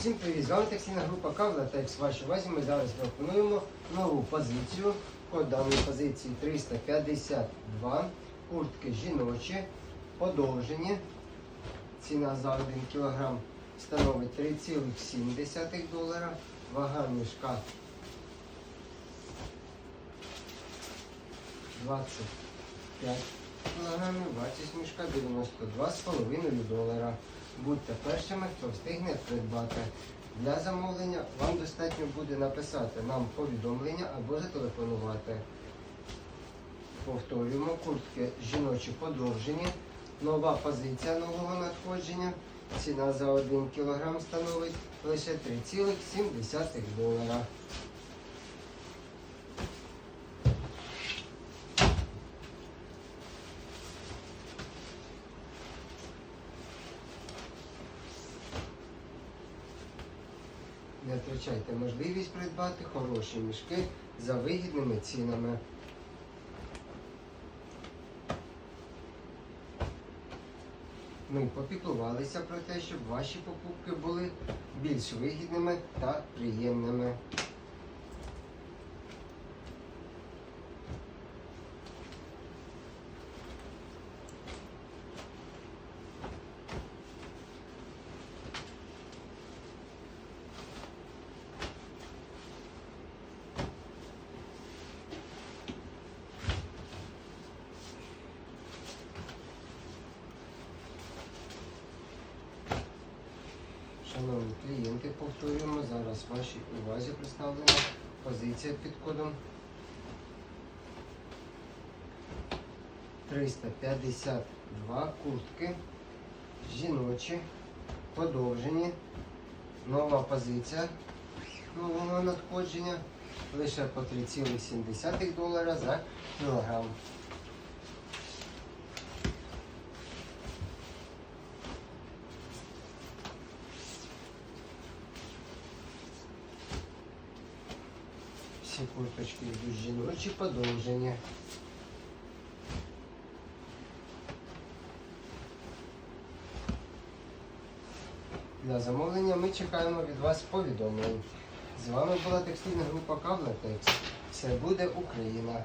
Всім привіт! З вами текстильна група Кавла Текс. Вашій увазі ми зараз пропонуємо нову позицію. Код даної позиції 352. Куртки жіночі, подовжені. Ціна за 1 кг становить 3,7 долара. Вага мішка 25 кг. Вартість мішка 92,5 долара. Будьте першими, хто встигне придбати. Для замовлення вам достатньо буде написати нам повідомлення або зателефонувати. Повторюємо, куртки жіночі подовжені. Нова позиція нового надходження. Ціна за 1 кг становить лише 3,7 долара. Не втрачайте можливість придбати хороші мішки за вигідними цінами. Ми попіклувалися про те, щоб ваші покупки були більш вигідними та приємними. Шановні клієнти, повторюємо зараз вашій увазі представлена позиція під кодом. 352 куртки, жіночі, подовжені, нова позиція нового надходження. Лише по 3,7 долара за кілограм. Всі курточки йдуть жіночі подовження. Для замовлення ми чекаємо від вас повідомлень. З вами була текстильна група Кавлатекс. Все буде Україна.